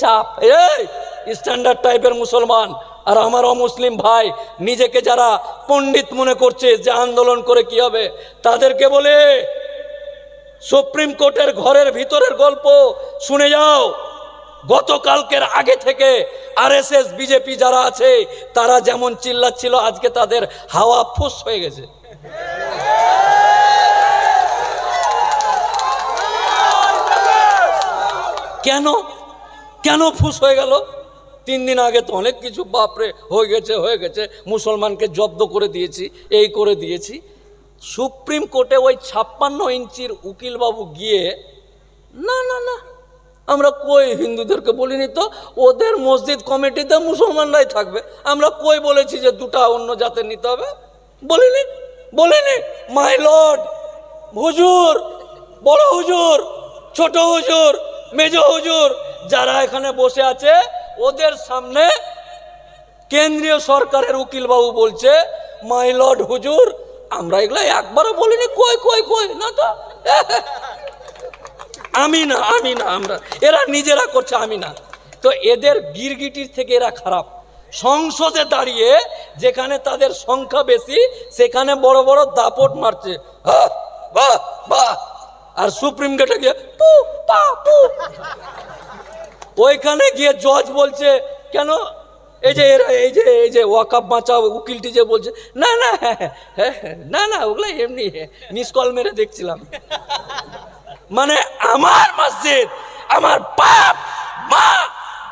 চাপ। এই স্ট্যান্ডার্ড টাইপের মুসলমান আর আমার অমুসলিম ভাই, নিজেকে যারা পণ্ডিত মনে করছে যে আন্দোলন করে কি হবে, তাদেরকে বলে, সুপ্রিম কোর্টের ঘরের ভিতরের গল্প শুনে যাও। গতকালকের আগে থেকে আরএসএস, বিজেপি যারা আছে, তারা যেমন চিল্লাচ্ছিল, আজকে তাদের হাওয়া ফুস হয়ে গেছে। কেন? কেন ফুস হয়ে গেল? তিন দিন আগে তো অনেক কিছু, বাপরে, হয়ে গেছে হয়ে গেছে। মুসলমানকে জব্দ করে দিয়েছি, এই করে দিয়েছি। সুপ্রিম কোর্টে ওই ছাপ্পান্ন ইঞ্চির উকিলবাবু গিয়ে, না না না, আমরা কই হিন্দুদেরকে বলিনি তো? ওদের মসজিদ কমিটিতে মুসলমানরাই থাকবে। আমরা কই বলেছি যে দুটা অন্য জাতের নিতে হবে? বলিনি বলিনি। মাই লর্ড, হুজুর, বড় হুজুর, ছোট হুজুর, মেজ হুজুর যারা এখানে বসে আছে, ওদের সামনে কেন্দ্রীয় সরকারের উকিলবাবু বলছে, মাই লর্ড হুজুর, আমরা এগুলো একবারও বলিনি, কই কই কই, না তো? আমি না আমি না, আমরা, এরা নিজেরা করছে, আমি না। তো এদের গিরগিটির থেকে এরা খারাপ। সংসদে দাঁড়িয়ে যেখানে তাদের সংখ্যা বেশি, সেখানে বড় বড় দাপট মারছে। আর সুপ্রিম কোর্টে গিয়ে পু, পা, পু। ওইখানে গিয়ে জজ বলছে কেন? এই যে এরা এই যে এই যে ওয়াকাপ বাঁচাও উকিলটি যে বলছে না না হ্যাঁ, হ্যাঁ, হ্যাঁ, না না ওগুলো এমনি মিস কল মেরে দেখছিলাম। মানে আমার মসজিদ আমার বাপ মা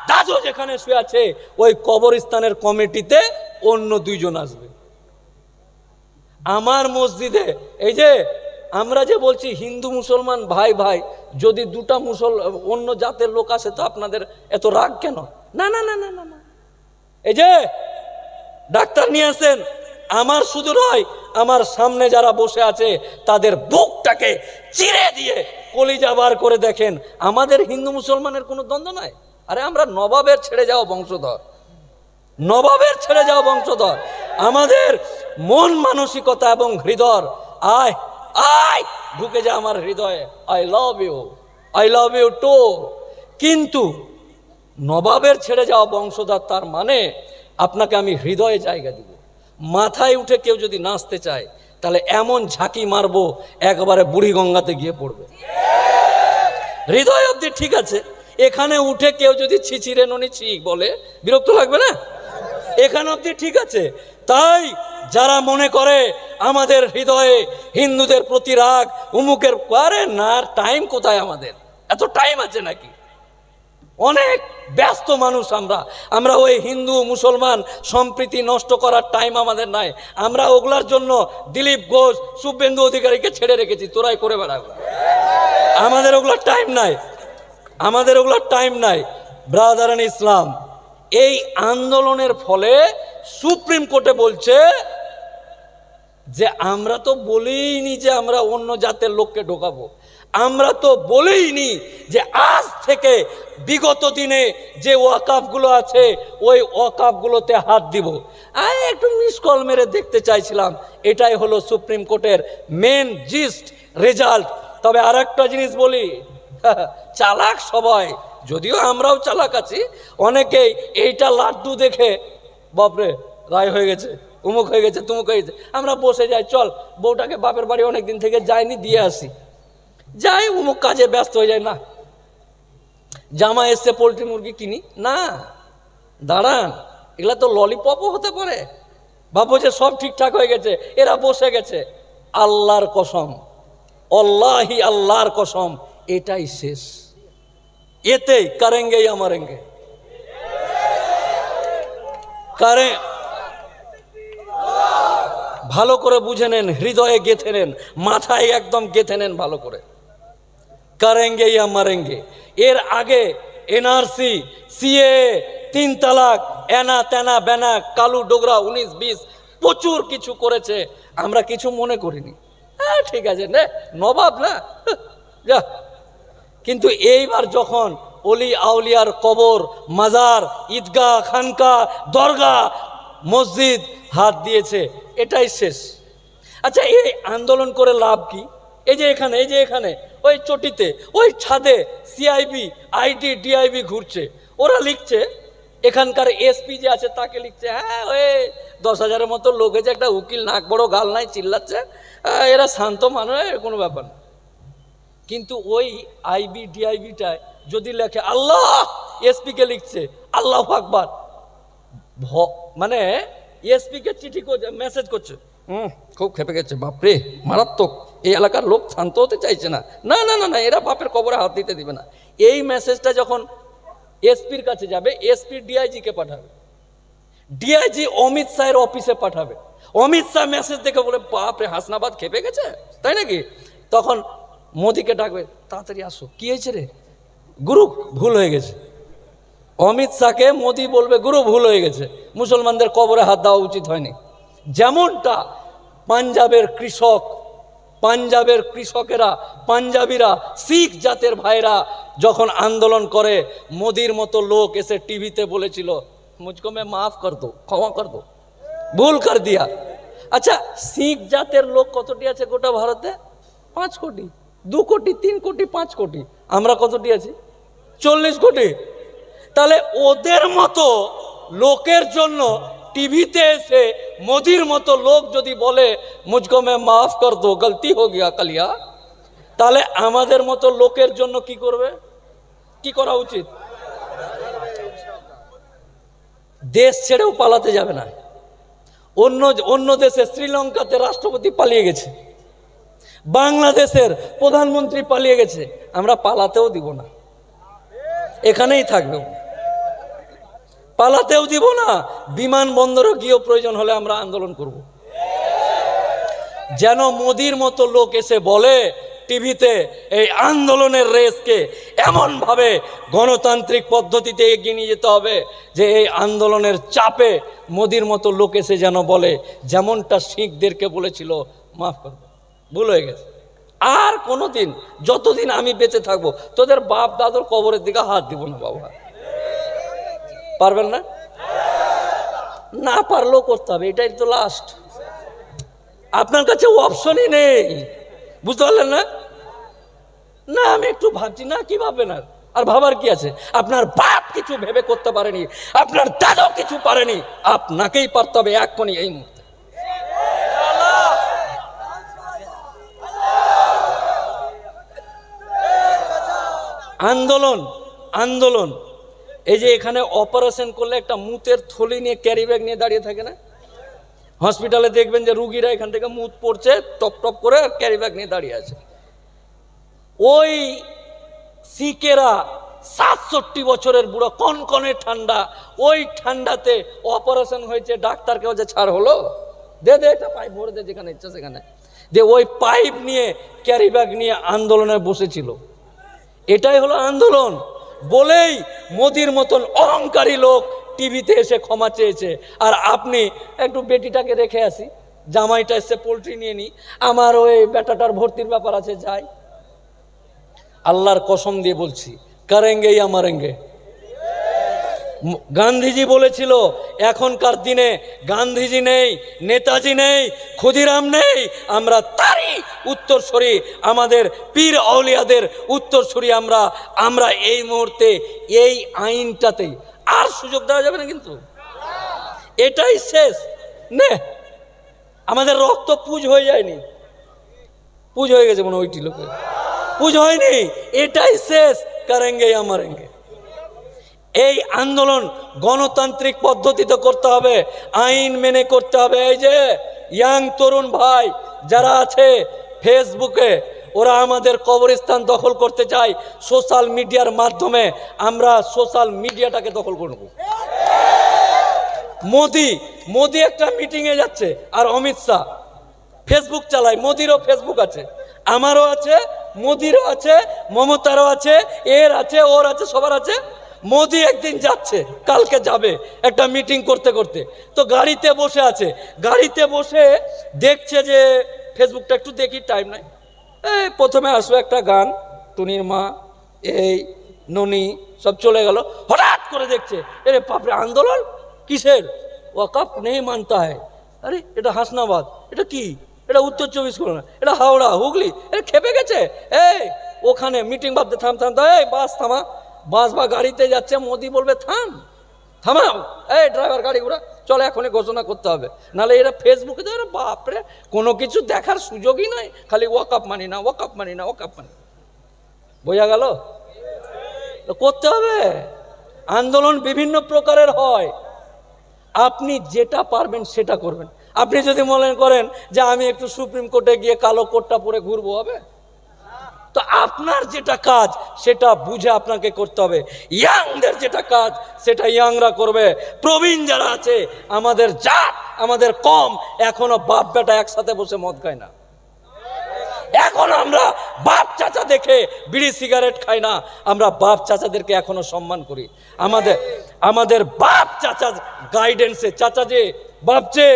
দাদু যেখানে শুয়ে আছে ওই কবরস্থানের কমিটিতে অন্য দুইজন আসবে। আমার মসজিদে এই যে আমরা যে বলছি হিন্দু মুসলমান, ভাই ভাই, যদি দুটা মুসল, অন্য জাতের লোক আসে তো আপনাদের এত রাগ কেন? না না না না না না। এই যে ডাক্তার নিয়ে আসেন, আমার শুধু নয়, আমার সামনে যারা বসে আছে, তাদের বুকটাকে চিরে দিয়ে কলিজা বার করে দেখেন, আমাদের হিন্দু মুসলমানের কোনো দ্বন্দ্ব নাই? আরে আমরা নবাবের ছেড়ে যাওয়া বংশধর। নবাবের ছেড়ে যাওয়া বংশধর। আমাদের মন মানসিকতা এবং হৃদয়, আয় আয়, ঢুকে যা আমার হৃদয়ে। I love you I love you too কিন্তু নবাবের ছেড়ে যাওয়া বংশধর তার মানে আপনাকে আমি হৃদয়ে জায়গা দিব। মাথায় উঠে কেউ যদি নাচতে চায়, তাহলে এমন ঝাঁকি মারবো, একবারে বুড়ি গঙ্গাতে গিয়ে পড়বে। হৃদয় অবধি ঠিক আছে। এখানে উঠে কেউ যদি ছিচিরে ননি, ছি বলে, বিরক্ত লাগবে না? এখানে অবধি ঠিক আছে। তাই যারা মনে করে আমাদের হৃদয়ে হিন্দুদের প্রতি রাগ, উমুকের, আরে না টাইম কোথায় আমাদের? এত টাইম আছে নাকি? অনেক ব্যস্ত মানুষ আমরা। আমরা ওই হিন্দু, মুসলমান সম্প্রীতি নষ্ট করার টাইম আমাদের নাই। আমরা ওগুলার জন্য দিলীপ ঘোষ, শুভেন্দু অধিকারীকে ছেড়ে রেখেছি। তোরাই করে বেড়াবো আমাদের ওগুলার টাইম নাই। আমাদের ওগুলার টাইম নাই। ব্রাদার ইসলাম এই আন্দোলনের ফলে সুপ্রিম কোর্টে বলছে যে, আমরা তো বলেইনি যে আমরা অন্য জাতের লোককে ঢোকাবো। আমরা তো বলেইনি যে আজ থেকে বিগত দিনে যে ওয়াকাফগুলো আছে, ওই ওয়াকাফগুলোতে হাত দিব। আমি একটু মিস কল মেরে দেখতে চাইছিলাম। এটাই হলো সুপ্রিম কোর্টের মেন জিস্ট রেজাল্ট। তবে আর একটা জিনিস বলি, চালাক সবাই, যদিও আমরাও চালাক আছি, অনেকেই এইটা লাড্ডু দেখে বাপরে, রায় হয়ে গেছে, উমুক হয়ে গেছে, তুমুক হয়ে গেছে। আমরা বসে যাই, চল, বউটাকে বাপের বাড়ি অনেক দিন থেকে যাইনি, দিয়ে আসি। যাই, উমুক কাজে ব্যস্ত হয়ে যায়, না। জামা এসছে, পোলট্রি মুরগি কিনি, না। দাঁড়ান, এগুলা তো ললিপপও হতে পারে। ভাবো যে সব ঠিকঠাক হয়ে গেছে, এরা বসে গেছে। আল্লাহর কসম, অল্লাহি আল্লাহর কসম, এটাই শেষ। এতেই কারেঙ্গেই আমারেঙ্গে। কারে? ভালো করে বুঝে নেন, হৃদয়ে গেথে নেন, মাথায় একদম গেথে নেন ভালো করে। কারেঙ্গে ইয়া মারেঙ্গে। এর আগে এনআরসি, সিএ, তিন তালাক, এনা, তেনা, বেনা, কালু, ডোগরা, উনিশ, বিশ, প্রচুর কিছু করেছে। আমরা কিছু মনে করিনি। হ্যাঁ ঠিক আছে নবাব না? যা। কিন্তু এইবার যখন অলি আউলিয়ার কবর, মাজার, ঈদগাহ খানকা দরগা মসজিদ হাত দিয়েছে। এটাই শেষ। আচ্ছা এই আন্দোলন করে লাভ কি? এই যে এখানে, এই যে এখানে, ওই চটিতে, ওই ছাদে সিআইবি আইটি ডিআইবি ঘুরছে। ওরা লিখছে, এখানকার এসপি যে আছে তাকে লিখছে হ্যাঁ ওই দশ হাজারের মতো লোক হয়েছে একটা উকিল নাক বড় গাল নাই চিল্লাচ্ছে। এরা শান্ত মানুষের কোনো ব্যাপার না। কিন্তু ওই আইবি ডিআইবিটায় যদি লেখে, আল্লাহ! এসপিকে লিখছে, আল্লাহ আকবার। ভ- মানে এসপিকে চিঠি করছে মেসেজ করছে। হুম খুব খেপে গেছে, বাপরে! মারাত্মক! এই এলাকার লোক শান্ত হতে চাইছে না। না না না না, এরা বাপের কবরে হাত দিতে দিবে না। এই মেসেজটা যখন এসপির কাছে যাবে এসপি ডিআইজিকে পাঠাবে। ডিআইজি অমিত শাহের অফিসে পাঠাবে। অমিত শাহ মেসেজ দেখে বলে, বাপরে, হাসনাবাদ খেপে গেছে? তাই নাকি? তখন মোদিকে ডাকবে, তাড়াতাড়ি আসো। কি হয়েছে রে? গুরু, ভুল হয়ে গেছে। অমিত শাহকে মোদি বলবে, গুরু, ভুল হয়ে গেছে। মুসলমানদের কবরে হাত দেওয়া উচিত হয়নি। যেমনটা পাঞ্জাবের কৃষক, পাঞ্জাবের কৃষকেরা, পাঞ্জাবিরা, শিখ জাতের ভাইরা যখন আন্দোলন করে, মোদির মতো লোক এসে টিভিতে বলেছিল, মুঝকো মে মাফ কর দো, ক্ষমা কর দো, ভুল কর দিয়া। আচ্ছা শিখ জাতের লোক কতটি আছে গোটা ভারতে? পাঁচ কোটি, দু কোটি, তিন কোটি, পাঁচ কোটি। আমরা কতটি আছি? চল্লিশ কোটি। তাহলে ওদের মতো লোকের জন্য টিভিতে এসে মোদির মতো লোক যদি বলে, মুঝকো মে মাফ কর দো, গলতি হো গিয়া কালিয়া, তাহলে আমাদের মতো লোকের জন্য কি করবে? কি করা উচিত? দেশ ছেড়েও পালাতে যাবে না। অন্য অন্য দেশে শ্রীলঙ্কাতে রাষ্ট্রপতি পালিয়ে গেছে। বাংলাদেশের প্রধানমন্ত্রী পালিয়ে গেছে। আমরা পালাতেও দিব না। এখানেই থাকবে। পালাতেও দিব না, বিমানবন্দরও গিয়েও প্রয়োজন হলে আমরা আন্দোলন করব। যেন মোদির মতো লোক এসে বলে, টিভিতে এই আন্দোলনের রেসকে এমনভাবে গণতান্ত্রিক পদ্ধতিতে এগিয়ে নিয়ে যেতে হবে যে এই আন্দোলনের চাপে মোদির মতো লোক এসে যেন বলে, যেমনটা শিখদেরকে বলেছিল, মাফ করবে। ভুল হয়ে গেছে। আর কোনো দিন যতদিন আমি বেঁচে থাকব, তোদের বাপ দাদুর কবরের দিকে হাত দিব না, বাবা। পারবেন না? না পারলেও করতে হবে, এটাই তো লাস্ট আপনার কাছে অপশনই নেই। বুঝতে পারলেন না? না, আমি একটু ভাবছি, না, কি ভাববেন আর? আর ভাবার কি আছে? আপনার বাপ কিছু ভেবে করতে পারেনি, আপনার দাদাও কিছু পারেনি, আপনাকেই পারতে হবে এক্ষুনি এই মুহূর্তে। আন্দোলন আন্দোলন। এই যে এখানে অপারেশন করলে একটা মুতের থলি নিয়ে ক্যারি ব্যাগ নিয়ে দাঁড়িয়ে থাকে না? হসপিটালে দেখবেন যে রুগীরা এখান থেকে মুত পড়ছে, টপ টপ করে ক্যারি ব্যাগ নিয়ে দাঁড়িয়ে আছে। ওই শিকেরা সাতষট্টি বছরের বুড়ো কনকনে ঠান্ডা, ওই ঠান্ডাতে অপারেশন হয়েছে ডাক্তারকে যে ছাড় হলো? দে দে এটা পাইপ ভরে দে যেখানে ইচ্ছা সেখানে। যে ওই পাইপ নিয়ে ক্যারি ব্যাগ নিয়ে আন্দোলনে বসেছিল। এটাই হলো আন্দোলন। বলেই মোদির মতন অহংকারী লোক টিভিতে এসে ক্ষমা চেয়েছে। আর আপনি একটু বেটিটাকে রেখে আসি। জামাইটা এসে পোলট্রি নিয়ে নি। আমার ওই বেটাটার ভর্তির ব্যাপার আছে, যাই। আল্লাহর কসম দিয়ে বলছি কারেঙ্গে ইয়া মারেঙ্গে গান্ধীজি বলেছিল, এখনকার দিনে গান্ধীজি নেই, নেতাজি নেই, ক্ষুদিরাম নেই, আমরা তারই উত্তরসূরি, আমাদের পীর আউলিয়াদের উত্তরসূরি আমরা আমরা এই মুহূর্তে এই আইনটাতেই আর সুযোগ দেওয়া যাবে না কিন্তু। এটাই শেষ। নে, আমাদের রক্ত পুজ হয়ে যায়নি। পুজ হয়ে গেছে মনে ওইটি লোকে পুজ হয়নি। এটাই শেষ। কারেঙ্গে আমারেঙ্গে। এই আন্দোলন গণতান্ত্রিক পদ্ধতিতে করতে হবে, আইন মেনে করতে হবে। এই যে ইয়াং তরুণ ভাই যারা আছে ফেসবুকে, ওরা আমাদের কবরস্থান দখল করতে চায়। সোশ্যাল মিডিয়ার মাধ্যমে আমরা সোশ্যাল মিডিয়াটাকে দখল করব মোদি মোদি একটা মিটিংয়ে যাচ্ছে, আর অমিত শাহ ফেসবুক চালায়, মোদিরও ফেসবুক আছে। আমারও আছে, মোদিরও আছে, মমতারও আছে, এর আছে, ওর আছে, সবার আছে। মোদি একদিন যাচ্ছে কালকে যাবে একটা মিটিং করতে করতে। তো গাড়িতে বসে আছে গাড়িতে বসে দেখছে যে ফেসবুকটা একটু দেখি টাইম নাই। এই প্রথমে আসলো একটা গান টুনির মা এই ননি সব চলে গেল হঠাৎ করে দেখছে এরে বাপরে আন্দোলন? কিসের? ওয়াকাপ নেই মানতা হয় আরে এটা হাসনাবাদ এটা কি? এটা উত্তর চব্বিশ পরগনা এটা হাওড়া হুগলি এটা খেপে গেছে? এই ওখানে মিটিং ভাবতে থাম থাম, এই বাস থামা। বাস বা গাড়িতে যাচ্ছে, মোদি বলবে, থাম, থামাও। এই ড্রাইভার গাড়ি ঘোড়া চলো এখনই ঘোষণা করতে হবে। নাহলে এরা ফেসবুকে তো এরা, বাপরে, কোনো কিছু দেখার সুযোগই নাই। খালি ওয়াকআপ মানি না ওয়াকআপ মানি না ওয়াকআপ মানি বোঝা গেল? করতে হবে। আন্দোলন বিভিন্ন প্রকারের হয়। আপনি যেটা পারবেন সেটা করবেন। আপনি যদি মনে করেন যে আমি একটু সুপ্রিম কোর্টে গিয়ে কালো কোটটা পরে ঘুরবো, হবে? তো আপনার যেটা কাজ, সেটা বুঝে আপনাকে করতে হবে। ইয়াংদের যেটা কাজ, সেটা ইয়াংরা করবে। প্রবীণ যারা আছে, আমাদের জাত, আমাদের কম, এখনও বাপ বেটা একসাথে বসে মদ খায় না। এখন আমরা বাপ চাচা দেখে বিড়ি সিগারেট খাই না, আমরা বাপ চাচাদেরকে এখনও সম্মান করি। আমাদের আমাদের বাপ চাচা গাইডেন্সে চাচা যে বাপচে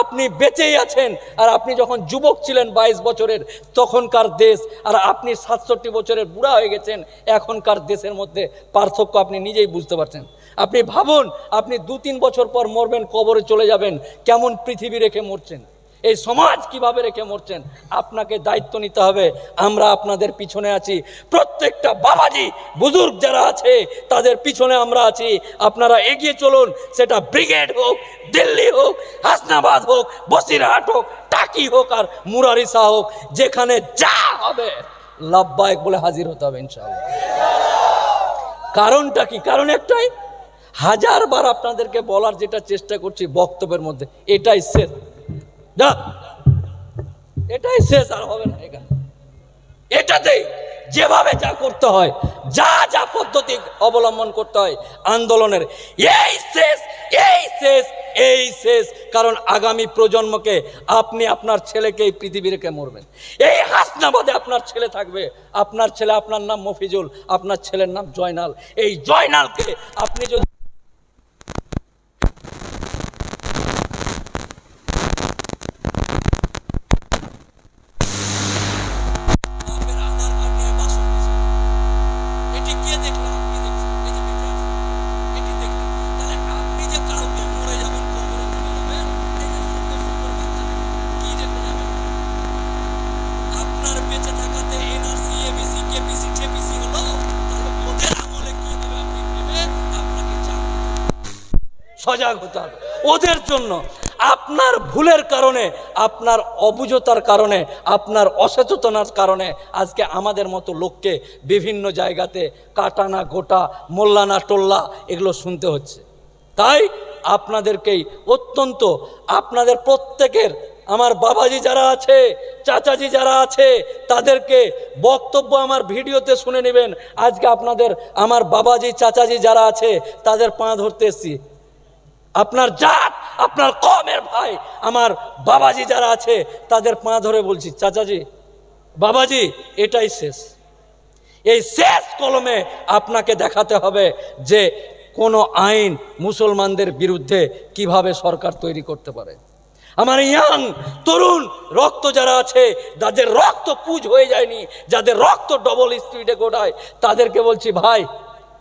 আপনি বেঁচেই আছেন, আর আপনি যখন যুবক ছিলেন বাইশ বছরের, তখনকার দেশ, আর আপনি সাতষট্টি বছরের বুড়া হয়ে গেছেন, এখনকার দেশের মধ্যে পার্থক্য আপনি নিজেই বুঝতে পারছেন। আপনি ভাবুন, আপনি দু তিন বছর পর মরবেন, কবরে চলে যাবেন, কেমন পৃথিবী রেখে মরছেন। এই সমাজ কীভাবে রেখে মরছেন? আপনাকে দায়িত্ব নিতে হবে। আমরা আপনাদের পিছনে আছি। প্রত্যেকটা বাবাজি, বুজুর্গ যারা আছে, তাদের পিছনে আমরা আছি। আপনারা এগিয়ে চলুন। সেটা ব্রিগেড হোক, দিল্লি হোক, হাসনাবাদ হোক, বসিরহাট হোক, টাকি হোক আর মুরারিসা হোক, যেখানে যা হবে, লাভবায়ক বলে হাজির হতে হবে ইনশাআল্লাহ। কারণটা কি? কারণ একটাই, হাজারবার আপনাদেরকে বলার যেটা চেষ্টা করছি বক্তব্যের মধ্যে, এটাই শেষ এটাই শেষ আর হবে না এটাতেই যেভাবে যা করতে হয়, যা যা পদ্ধতি অবলম্বন করতে হয় আন্দোলনের, এই শেষ এই শেষ এই শেষ। কারণ আগামী প্রজন্মকে আপনি আপনার ছেলেকে এই পৃথিবী রেখে মরবেন। এই হাসনাবাদে আপনার ছেলে থাকবে। আপনার ছেলে, আপনার নাম মফিজুল, আপনার ছেলের নাম জয়নাল। এই জয়নালকে আপনি যদি সজাগ হতে হবে। ওদের জন্য আপনার ভুলের কারণে, আপনার অবুঝতার কারণে, আপনার অসচেতনার কারণে আজকে আমাদের মতো লোককে বিভিন্ন জায়গাতে কাটানা গোটা মোল্লানা, টোল্লা এগুলো শুনতে হচ্ছে। তাই আপনাদেরকেই অত্যন্ত, আপনাদের প্রত্যেকের, আমার বাবাজি যারা আছে, চাচাজি যারা আছে, তাদেরকে বক্তব্য আমার ভিডিওতে শুনে নেবেন। আজকে আপনাদের, আমার বাবাজি, চাচাজি যারা আছে, তাদের পা ধরতে এসছি। আপনার জাত, আপনার কমের ভাই, আমার বাবাজি যারা আছে, তাদের পা ধরে বলছি, চাচাজি, বাবাজি, এটাই শেষ। এই শেষ কলমে আপনাকে দেখাতে হবে যে কোনো আইন মুসলমানদের বিরুদ্ধে কীভাবে সরকার তৈরি করতে পারে। আমার ইয়াং তরুণ রক্ত যারা আছে যাদের রক্ত পুজ হয়ে যায়নি, যাদের রক্ত ডবল স্পিডে গোটায়, তাদেরকে বলছি, ভাই,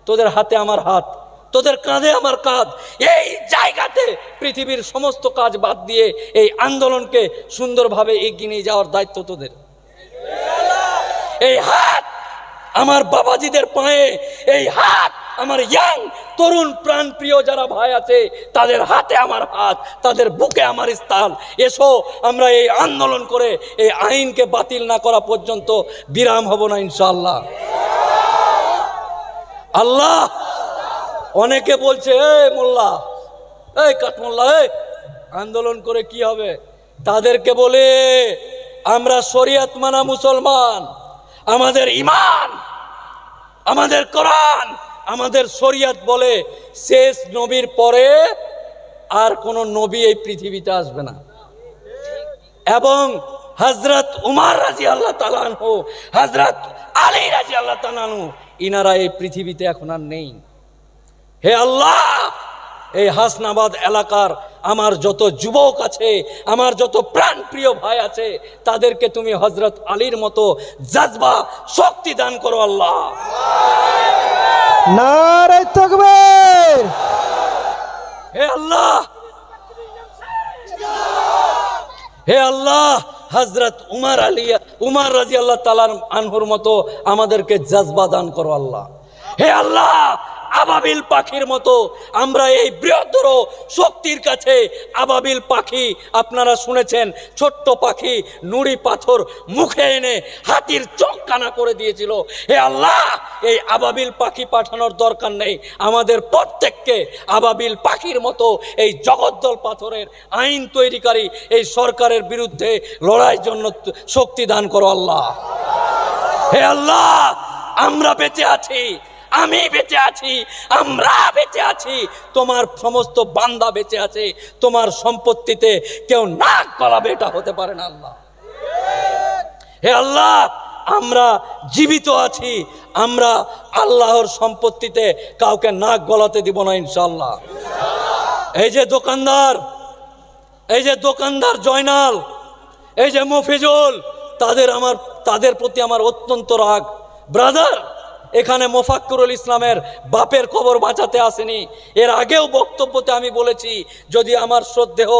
তোদের হাতে আমার হাত তোদের কাঁধে আমার কাঁধ। এই জায়গাতে পৃথিবীর সমস্ত কাজ বাদ দিয়ে এই আন্দোলনকে সুন্দরভাবে এগিয়ে নিয়ে যাওয়ার দায়িত্ব তোদের। এই হাত আমার বাবাজিদের পায়ে, এই হাত আমার ইয়াং তরুণ প্রাণ প্রিয় যারা ভাই আছে, তাদের হাতে আমার হাত, তাদের বুকে আমার স্থান। এসো, আমরা এই আন্দোলন করে এই আইনকে বাতিল না করা পর্যন্ত বিরাম হব না ইনশাল্লাহ আল্লাহ অনেকে বলছে, এই মোল্লা, এই কাঠমোল্লা, এই আন্দোলন করে কি হবে? তাদেরকে বলে, আমরা শরিয়াত মানা মুসলমান, আমাদের ইমান আমাদের কোরআন, আমাদের শরিয়াত বলে শেষ নবীর পরে আর কোনো নবী এই পৃথিবীতে আসবে না। এবং হজরত উমার রাজি আল্লাহ তালানহু হজরত আলী রাজি আল্লাহ তালানহু ইনারা এই পৃথিবীতে এখন আর নেই। হে আল্লাহ এই হাসনাবাদ এলাকার আমার যত যুবক আছে আমার যত প্রাণপ্রিয় ভাই আছে তাদেরকে তুমি হজরত আলীর মতো জাজবা শক্তি দান করো আল্লাহ। হে আল্লাহ হে আল্লাহ হজরত উমার আলী উমার রাজি আল্লাহ তালার আনহুর মতো আমাদেরকে জজবা দান করো আল্লাহ। হে আল্লাহ আবাবিল পাখির মতো আমরা এই বৃহত্তর শক্তির কাছে আবাবিল পাখি আপনারা শুনেছেন, ছোট্ট পাখি, নুড়ি পাথর মুখে এনে হাতির চোখ কানা করে দিয়েছিল। হে আল্লাহ, এই আবাবিল পাখি পাঠানোর দরকার নেই। আমাদের প্রত্যেককে আবাবিল পাখির মতো এই জগদ্দল পাথরের আইন তৈরিকারী এই সরকারের বিরুদ্ধে লড়াইয়ের জন্য শক্তি দান করো আল্লাহ। হে আল্লাহ, আমরা বেঁচে আছি। আমি বেঁচে আছি, আমরা বেঁচে আছি, তোমার সমস্ত বান্দা বেঁচে আছে, তোমার সম্পত্তিতে কেউ নাক গলাবে, এটা হতে পারে না আল্লাহ। হে আল্লাহ, আমরা জীবিত আছি, আমরা আল্লাহর সম্পত্তিতে কাউকে নাক গলাতে দিব না ইনশাল্লাহ এই যে দোকানদার, এই যে দোকানদার জয়নাল, এই যে মফিজুল, তাদের আমার, তাদের প্রতি আমার অত্যন্ত রাগ। ব্রাদার এখানে মোফাক্কুরুল ইসলামের বাপের কবর বাঁচাতে আসেনি। এর আগেও বক্তব্যতে আমি বলেছি, যদি আমার শ্রদ্ধেহ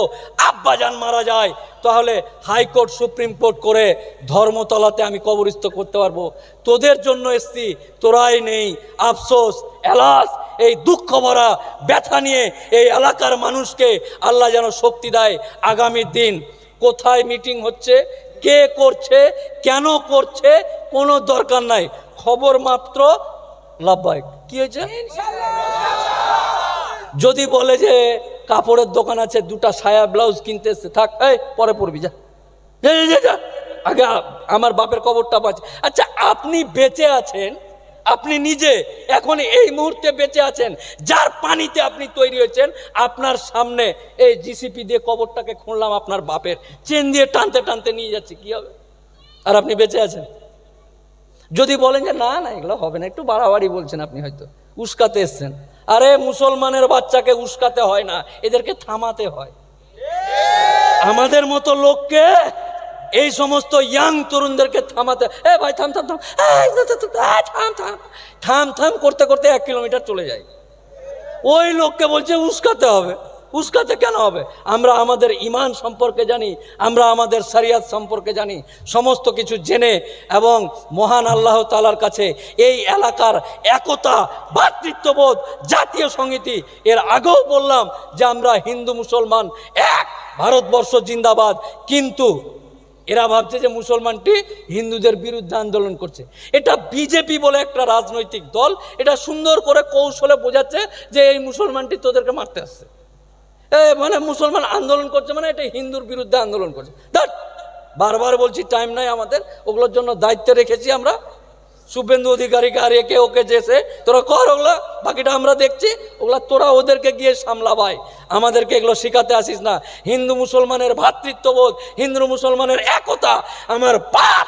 আব্বাজান মারা যায়, তাহলে হাইকোর্ট সুপ্রিম কোর্ট করে ধর্মতলাতে আমি কবরস্থ করতে পারব। তোদের জন্য এসছি, তোরাই নেই। আফসোস, এলাস, এই দুঃখ ভরা, ব্যথা নিয়ে এই এলাকার মানুষকে আল্লাহ যেন শক্তি দেয় আগামী দিন। কোথায় মিটিং হচ্ছে, কে করছে, কেন করছে কোনো দরকার নাই। খবর মাত্র লাভবাহিক কি হয়েছে? যদি বলে যে কাপড়ের দোকান আছে দুটা সায়া ব্লাউজ কিনতে এসছে থাক এই পরে পড়বি যা, যা। আগে আমার বাপের কবরটা পাচ্ছে আচ্ছা আপনি বেঁচে আছেন আপনি নিজে এখন এই মুহূর্তে বেঁচে আছেন যার পানিতে আপনি তৈরি হয়েছেন আপনার সামনে এই জিসিপি দিয়ে কবরটাকে খুঁড়লাম আপনার বাপের। চেন দিয়ে টানতে টানতে নিয়ে যাচ্ছে কি হবে? আর আপনি বেঁচে আছেন? যদি বলেন যে, না না, এগুলো হবে না। একটু বাড়াবাড়ি বলছেন আপনি হয়তো। উস্কাতে এসছেন। আরে, মুসলমানের বাচ্চাকে উস্কাতে হয় না, এদেরকে থামাতে হয়। আমাদের মতো লোককে এই সমস্ত ইয়াং তরুণদেরকে থামাতে, এ ভাই, থাম থাম থাম থাম থাম থাম থাম, করতে করতে এক কিলোমিটার চলে যায়। ওই লোককে বলছে, উস্কাতে হবে। উস্কাতে কেন হবে? আমরা আমাদের ইমান সম্পর্কে জানি, আমরা আমাদের শরিয়াত সম্পর্কে জানি, সমস্ত কিছু জেনে এবং মহান আল্লাহ তালার কাছে এই এলাকার একতা ভ্রাতৃত্ববোধ জাতীয় সংগীতি এর আগেও বললাম যে আমরা হিন্দু মুসলমান এক, ভারতবর্ষ জিন্দাবাদ। কিন্তু এরা ভাবছে যে মুসলমানটি হিন্দুদের বিরুদ্ধে আন্দোলন করছে। এটা বিজেপি বলে একটা রাজনৈতিক দল, এটা সুন্দর করে কৌশলে বোঝাচ্ছে যে এই মুসলমানটি তোদেরকে মারতে আসছে। এ মানে মুসলমান আন্দোলন করছে মানে এটা হিন্দুর বিরুদ্ধে আন্দোলন করছে। বারবার বলছি টাইম নাই আমাদের, ওগুলোর জন্য দায়িত্বে রেখেছি আমরা। শুভেন্দু অধিকারীকে আর একে ওকে যেসে তোরা কর ওগুলা, বাকিটা আমরা দেখছি, ওগুলা তোরা ওদেরকে গিয়ে সামলা ভাই। আমাদেরকে এগুলো শেখাতে আসিস না। হিন্দু মুসলমানের ভ্রাতৃত্ববোধ হিন্দু মুসলমানের একতা, আমার বাপ।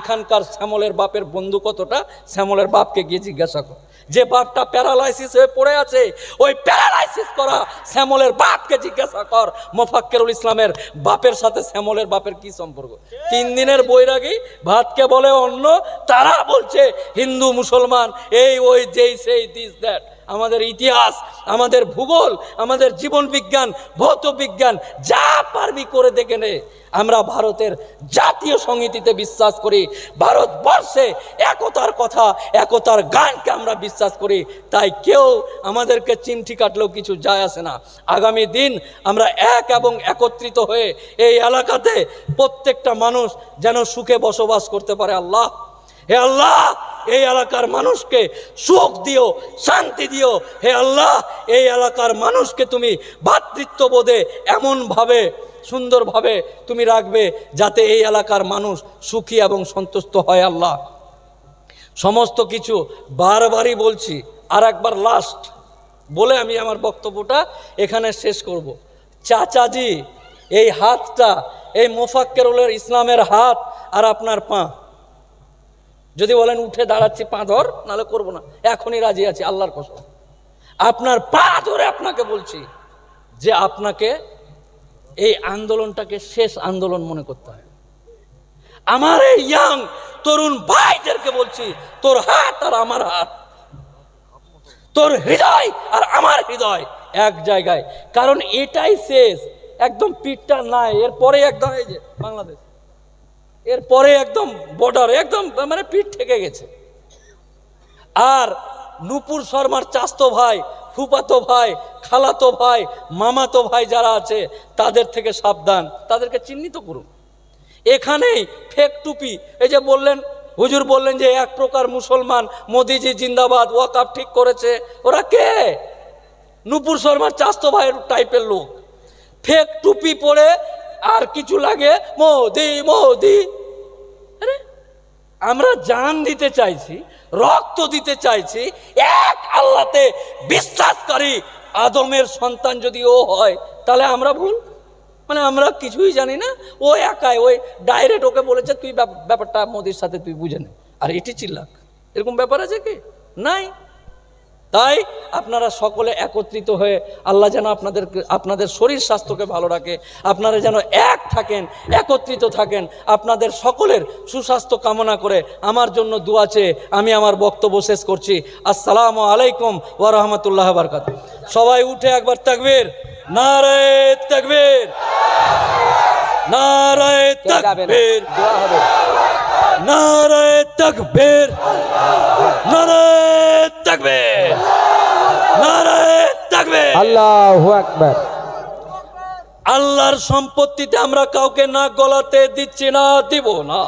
এখানকার শ্যামলের বাপের বন্ধু কতটা? শ্যামলের বাপকে গিয়ে জিজ্ঞাসা কর। যে বাপটা প্যারালাইসিস হয়ে পড়ে আছে, ওই প্যারালাইসিস করা শ্যামলের বাপকে জিজ্ঞাসা কর। মোফাক্কেরুল ইসলামের বাপের সাথে শ্যামলের বাপের কি সম্পর্ক? তিন দিনের বৈরাগী, ভাতকে বলে অন্য, তারা বলছে, হিন্দু, মুসলমান, এই, ওই, যেই, সেই দিস দ্যাট আমাদের ইতিহাস, আমাদের ভূগোল, আমাদের জীবন বিজ্ঞান, ভৌত বিজ্ঞান, যা পারবি করে দেখে নে। আমরা ভারতের জাতীয় সঙ্গীতিতে বিশ্বাস করি, ভারতবর্ষে একতার কথা, একতার গানকে আমরা বিশ্বাস করি। তাই কেউ আমাদেরকে চিমটি কাটলেও কিছু যায় আসে না। আগামী দিন আমরা এক এবং একত্রিত হয়ে এই এলাকাতে প্রত্যেকটা মানুষ যেন সুখে বসবাস করতে পারে। আল্লাহ হে আল্লাহ, এই এলাকার মানুষকে সুখ দিও, শান্তি দিও। হে আল্লাহ, এই এলাকার মানুষকে তুমি ভ্রাতৃত্ববোধে এমনভাবে, সুন্দরভাবে তুমি রাখবে যাতে এই এলাকার মানুষ সুখী এবং সন্তুষ্ট হয় আল্লাহ। সমস্ত কিছু বারবারই বলছি আর একবার লাস্ট বলে আমি আমার বক্তব্যটা এখানে শেষ করব। চাচাজি, এই হাতটা, এই মোফাক্কেরুলের ইসলামের হাত আর আপনার পা। যদি বলেন উঠে দাঁড়াচ্ছি পা ধর নাহলে করব না। এখনই রাজি আছি, আল্লাহর কসম। আপনার পা ধরে আপনাকে বলছি যে আপনাকে এই আন্দোলনটাকে শেষ আন্দোলন মনে করতে হয়। আমার এই ইয়াং তরুণ ভাইদেরকে বলছি, তোর হাত আর আমার হাত, তোর হৃদয় আর আমার হৃদয় এক জায়গায়। কারণ এটাই শেষ। একদম পিঠটা নাই, এরপরে একদম এই যে বাংলাদেশ। এরপরে একদম বর্ডার একদম মানে পিঠ থেকে গেছে। আর নুপুর শর্মার চাস্তো ভাই, ফুপাতো ভাই, খালাতো ভাই, মামাতো ভাই যারা আছে, তাদের থেকে সাবধান। তাদেরকে চিহ্নিত করুন। এখানেই ফেক টুপি, এই যে বললেন, হুজুর বললেন যে এক প্রকার মুসলমান, মোদিজি জিন্দাবাদ ওয়াকাপ ঠিক করেছে। ওরা কে? নুপুর শর্মার চাস্তো ভাইয়ের টাইপের লোক। ফেক টুপি পরে আর কিছু লাগে? মোদি মোদি। আরে, আমরা জান দিতে চাইছি, রক্ত দিতে চাইছি, এক আল্লাতে বিশ্বাসকারী আদমের সন্তান যদি ও হয়, তাহলে আমরা ভুল? মানে আমরা কিছুই জানি না। ও একাই, ওই ডাইরেক্ট ওকে বলেছে, তুই ব্যাপ- ব্যাপারটা মোদির সাথে তুই বুঝে নে। আর এটি চিল্লাক। এরকম ব্যাপার আছে কি? নাই? তাই আপনারা সকলে একত্রিত হয়ে আল্লাহ যেন আপনাদের আপনাদের শরীর স্বাস্থ্যকে ভালো রাখে আপনারা যেন এক থাকেন একত্রিত থাকেন আপনাদের সকলের সুস্বাস্থ্য কামনা করে আমার জন্য দোয়া চেয়ে আমি আমার বক্তব্য শেষ করছি। আসসালামু আলাইকুম ওয়া রাহমাতুল্লাহ বারকাত সবাই উঠে একবার তাকবীর। নারায়ে তাকবীর। নারায়ে তাকবীর। নারায়ে তাকবীর। নারায়ে তাকবীর। নারায়ে তাকবীর। আল্লাহু আকবার। আল্লাহর সম্পত্তিতে আমরা কাউকে না গলাতে দিচ্ছি না দিব না।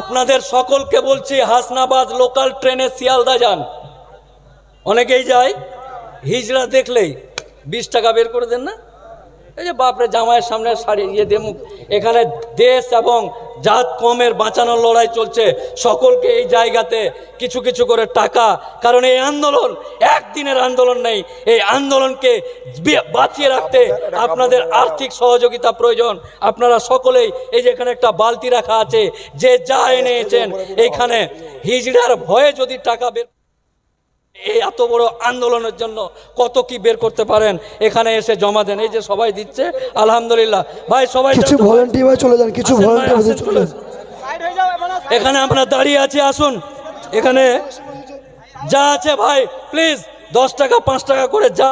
আপনাদের সকলকে বলছি হাসনাবাদ লোকাল ট্রেনে শিয়ালদা যান। অনেকেই যায় হিজড়া দেখলেই বিশ টাকা বের করে দেন না? এই যে বাপরে জামাইয়ের সামনে শাড়ি ইয়ে দিয়ে মুখ। এখানে দেশ এবং জাত কমের বাঁচানোর লড়াই চলছে। সকলকে এই জায়গাতে কিছু কিছু করে টাকা। কারণ এই আন্দোলন, একদিনের আন্দোলন নেই। এই আন্দোলনকে বাঁচিয়ে রাখতে আপনাদের আর্থিক সহযোগিতা প্রয়োজন। আপনারা সকলেই এই যে এখানে একটা বালতি রাখা আছে, যে যা এনেছেন এইখানে হিজড়ার ভয়ে যদি টাকা বের এই এত বড় আন্দোলনের জন্য কত কি বের করতে পারেন? এখানে এসে জমা দেন। এই যে সবাই দিচ্ছে আলহামদুলিল্লাহ। ভাই সবাই কিছু ভলান্টিয়ার চলে যান কিছু ভলান্টিয়ার ভাই, ভলেন্টিয়ার আসেন, চলে যান। চলে এখানে আমরা দাঁড়িয়ে আছি আসুন। এখানে যা আছে ভাই প্লিজ দশ টাকা পাঁচ টাকা করে যা